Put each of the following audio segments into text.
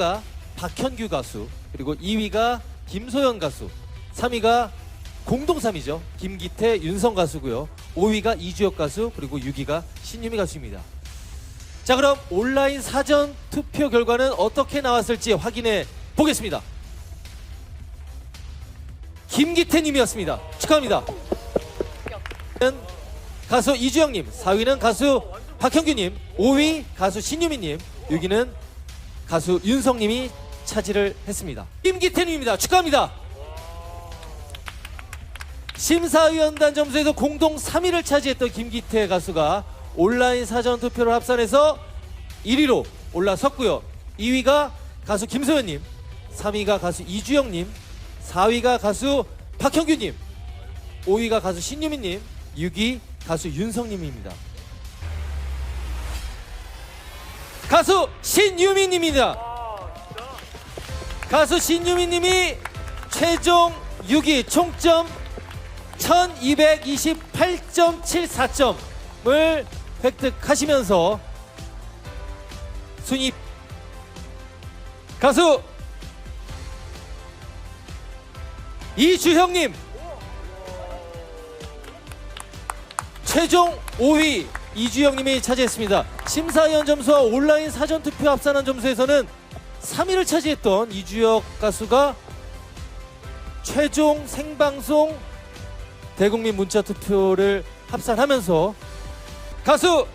가 박현규 가수 그리고 2위가 김소연 가수 3위가 공동 3위죠. 김기태 윤성 가수고요. 5위가 이주혁 가수 그리고 6위가 신유미 가수입니다. 자 그럼 온라인 사전 투표 결과는 어떻게 나왔을지 확인해 보겠습니다. 김기태 님이었습니다. 축하합니다. 는 가수 이주영님 4위는 가수 박현규님 5위 가수 신유미님 6위는 가수 윤성님이 차지를 했습니다. 김기태님입니다. 축하합니다. 심사위원단 점수에서 공동 3위를 차지했던 김기태 가수가 온라인 사전 투표를 합산해서 1위로 올라섰고요. 2위가 가수 김소연님, 3위가 가수 이주영님, 4위가 가수 박형규님, 5위가 가수 신유미님, 6위 가수 윤성님입니다. 가수 신유미님입니다. 가수 신유미님이 최종 6위 총점 1228.74점을 획득하시면서 순위 가수 이주형님 최종 5위 이주영님이 차지했습니다. 심사위원 점수와 온라인 사전 투표 합산한 점수에서는 3위를 차지했던 이주혁 가수가 최종 생방송 대국민 문자 투표를 합산하면서 가수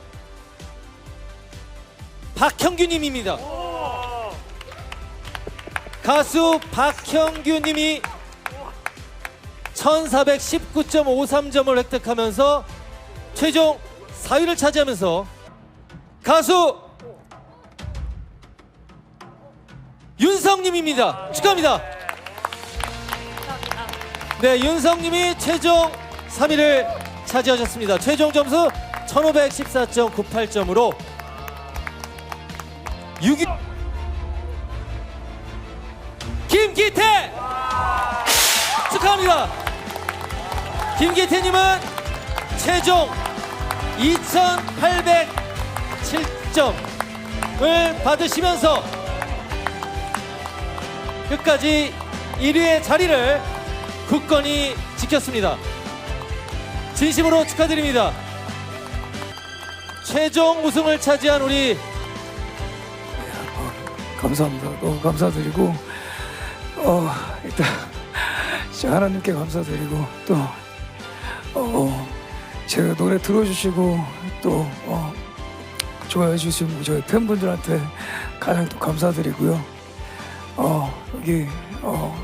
박형규님입니다. 가수 박형규님이 1419.53점을 획득하면서 최종 4위를 차지하면서 가수 윤성님입니다. 축하합니다. 네, 윤성님이 최종 3위를 차지하셨습니다. 최종 점수 1514.98점으로 6위 김기태 축하합니다. 김기태님은 최종 2,807점을 받으시면서 끝까지 1위의 자리를 굳건히 지켰습니다. 진심으로 축하드립니다. 최종 우승을 차지한 우리 감사합니다. 너무 감사드리고 어 일단 하나님께 감사드리고 또 어, 제가 노래 들어주시고 또 어, 좋아해 주신 저희 팬분들한테 가장 또 감사드리고요. 어, 여기 어,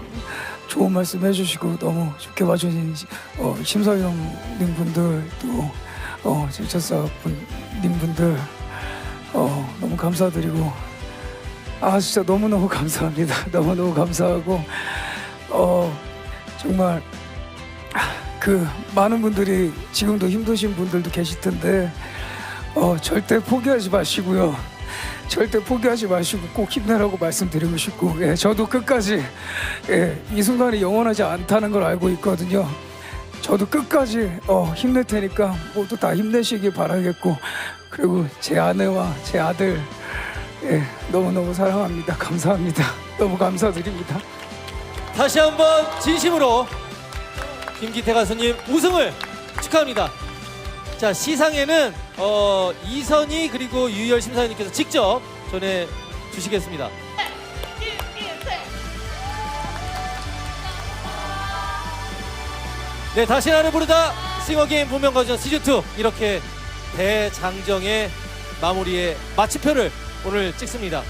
좋은 말씀 해주시고 너무 좋게 봐주신 시- 어, 심사위원님 분들 또 어, 질차사님 분들 어, 너무 감사드리고 아 진짜 너무너무 감사합니다. 너무너무 감사하고 어 정말 그 많은 분들이 지금도 힘드신 분들도 계실 텐데 어 절대 포기하지 마시고요. 절대 포기하지 마시고 꼭 힘내라고 말씀드리고 싶고 예, 저도 끝까지 예, 이 순간이 영원하지 않다는 걸 알고 있거든요. 저도 끝까지 어, 힘낼 테니까 모두 다 힘내시길 바라겠고 그리고 제 아내와 제 아들 예, 너무너무 사랑합니다. 감사합니다. 너무 감사드립니다. 다시 한번 진심으로 김기태 가수님 우승을 축하합니다. 자 시상에는 어, 이선희 그리고 유열 심사위원님께서 직접 전해 주시겠습니다. 네 다시 나를 부르다 싱어게임 본명가전 시즌2 이렇게 대장정의 마무리에 마침표를 오늘 찍습니다.